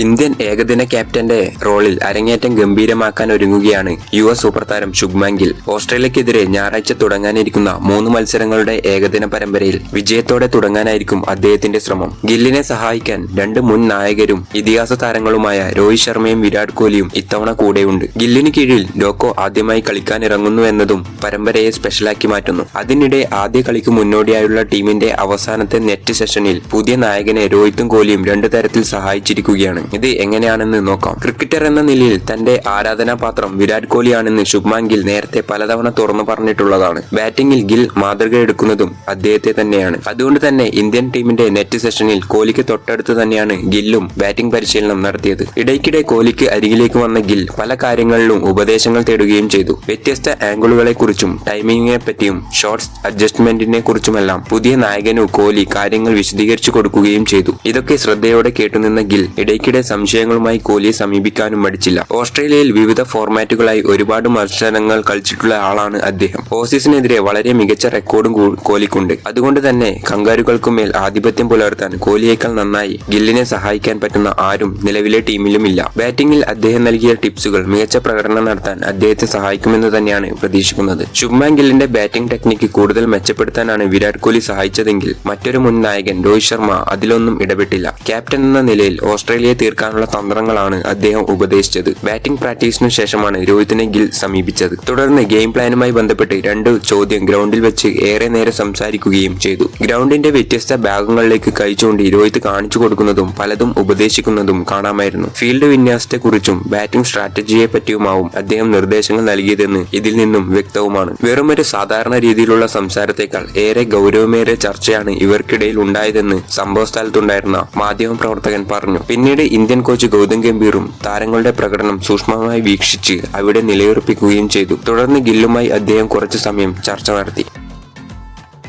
Indian ഏകദിന ക്യാപ്റ്റന്റെ റോളിൽ അരങ്ങേറ്റം ഗംഭീരമാക്കാൻ ഒരുങ്ങുകയാണ് യുവ സൂപ്പർ താരം ശുഭ്മാൻ ഗിൽ. ഓസ്ട്രേലിയക്കെതിരെ ഞായറാഴ്ച തുടങ്ങാനിരിക്കുന്ന മൂന്ന് മത്സരങ്ങളുടെ ഏകദിന പരമ്പരയിൽ വിജയത്തോടെ തുടങ്ങാനായിരിക്കും അദ്ദേഹത്തിന്റെ ശ്രമം. ഗില്ലിനെ സഹായിക്കാൻ രണ്ട് മുൻ നായകരും ഇതിഹാസ താരങ്ങളുമായ രോഹിത് ശർമ്മയും വിരാട് കോഹ്ലിയും ഇത്തവണ കൂടെയുണ്ട്. ഗില്ലിന് കീഴിൽ ലോക്കോ ആദ്യമായി കളിക്കാനിറങ്ങുന്നു എന്നതും പരമ്പരയെ സ്പെഷ്യലാക്കി മാറ്റുന്നു. അതിനിടെ ആദ്യ കളിക്ക് മുന്നോടിയായുള്ള ടീമിന്റെ അവസാനത്തെ നെറ്റ് സെഷനിൽ പുതിയ നായകനെ രോഹിത്തും കോഹ്ലിയും രണ്ടു തരത്തിൽ സഹായിച്ചിരിക്കുകയാണ്. ഇത് എങ്ങനെയാണെന്ന് നോക്കാം. ക്രിക്കറ്റർ എന്ന നിലയിൽ തന്റെ ആരാധനാപാത്രം വിരാട് കോഹ്ലിയാണെന്ന് ശുഭ്മാൻ ഗിൽ നേരത്തെ പലതവണ തുറന്നു പറഞ്ഞിട്ടുള്ളതാണ്. ബാറ്റിംഗിൽ ഗിൽ മാതൃക എടുക്കുന്നതും അദ്ദേഹത്തെ തന്നെയാണ്. അതുകൊണ്ട് തന്നെ ഇന്ത്യൻ ടീമിന്റെ നെറ്റ് സെഷനിൽ കോഹ്ലിക്ക് തൊട്ടടുത്ത് തന്നെയാണ് ഗില്ലും ബാറ്റിംഗ് പരിശീലനം നടത്തിയത്. ഇടയ്ക്കിടെ കോഹ്ലിക്ക് അരികിലേക്ക് വന്ന ഗിൽ പല കാര്യങ്ങളിലും ഉപദേശങ്ങൾ തേടുകയും ചെയ്തു. വ്യത്യസ്ത ആംഗിളുകളെ കുറിച്ചും ടൈമിങ്ങിനെ പറ്റിയും ഷോട്ട്സ് അഡ്ജസ്റ്റ്മെന്റിനെ കുറിച്ചുമെല്ലാം പുതിയ നായകനു കോഹ്ലി കാര്യങ്ങൾ വിശദീകരിച്ചു കൊടുക്കുകയും ചെയ്തു. ഇതൊക്കെ ശ്രദ്ധയോടെ കേട്ടുനിന്ന ഗിൽ ഇടയ്ക്കിടെ സംശയങ്ങളുമായി കോഹ്ലിയെ സമീപിക്കാനും മടിച്ചില്ല. ഓസ്ട്രേലിയയിൽ വിവിധ ഫോർമാറ്റുകളായി ഒരുപാട് മത്സരങ്ങൾ കളിച്ചിട്ടുള്ള ആളാണ് അദ്ദേഹം. ഓസീസിനെതിരെ വളരെ മികച്ച റെക്കോർഡും കോഹ്ലിക്കുണ്ട് അതുകൊണ്ട് തന്നെ കങ്കാരുകൾക്കുമേൽ ആധിപത്യം പുലർത്താൻ കോഹ്ലിയേക്കാൾ നന്നായി ഗില്ലിനെ സഹായിക്കാൻ പറ്റുന്ന ആരും നിലവിലെ ടീമിലും ഇല്ല. ബാറ്റിംഗിൽ അദ്ദേഹം നൽകിയ ടിപ്സുകൾ മികച്ച പ്രകടനം നടത്താൻ അദ്ദേഹത്തെ സഹായിക്കുമെന്ന് തന്നെയാണ് പ്രതീക്ഷിക്കുന്നത്. ശുഭ്മാൻ ഗില്ലിന്റെ ബാറ്റിംഗ് ടെക്നിക്ക് കൂടുതൽ മെച്ചപ്പെടുത്താനാണ് വിരാട് കോഹ്ലി സഹായിച്ചതെങ്കിൽ മറ്റൊരു മുൻ നായകൻ രോഹിത് ശർമ്മ അതിലൊന്നും ഇടപെട്ടില്ല. ക്യാപ്റ്റൻ എന്ന നിലയിൽ ഓസ്ട്രേലിയയെ തീർക്കാനുള്ള തന്ത്രങ്ങളാണ് അദ്ദേഹം ഉപദേശിച്ചത്. ബാറ്റിംഗ് പ്രാക്ടീസിനു ശേഷമാണ് രോഹിത്തിനെ ഗിൽ സമീപിച്ചത്. തുടർന്ന് ഗെയിം പ്ലാനുമായി ബന്ധപ്പെട്ട് രണ്ട് ചോദ്യം ഗ്രൗണ്ടിൽ വെച്ച് ഏറെ നേരം സംസാരിക്കുകയും ചെയ്തു. ഗ്രൗണ്ടിന്റെ വ്യത്യസ്ത ഭാഗങ്ങളിലേക്ക് കൈ ചൂണ്ടി രോഹിത് കാണിച്ചു കൊടുക്കുന്നതും പലതും ഉപദേശിക്കുന്നതും കാണാമായിരുന്നു. ഫീൽഡ് വിന്യാസത്തെക്കുറിച്ചും ബാറ്റിംഗ് സ്ട്രാറ്റജിയെ പറ്റിയുമാവും അദ്ദേഹം നിർദ്ദേശങ്ങൾ നൽകിയതെന്ന് ഇതിൽ നിന്നും വ്യക്തവുമാണ്. വെറുമൊരു സാധാരണ രീതിയിലുള്ള സംസാരത്തേക്കാൾ ഏറെ ഗൗരവമേറെ ചർച്ചയാണ് ഇവർക്കിടയിൽ ഉണ്ടായതെന്ന് സംഭവ സ്ഥലത്തുണ്ടായിരുന്ന മാധ്യമ പ്രവർത്തകൻ പറഞ്ഞു. പിന്നീട് ഇന്ത്യൻ കോച്ച് ഗൗതം ഗംഭീറും താരങ്ങളുടെ പ്രകടനം സൂക്ഷ്മമായി വീക്ഷിച്ച് അവിടെ നിലയുറപ്പിക്കുകയും ചെയ്തു. തുടർന്ന് ഗില്ലുമായി അദ്ദേഹം കുറച്ചു സമയം ചർച്ച നടത്തി.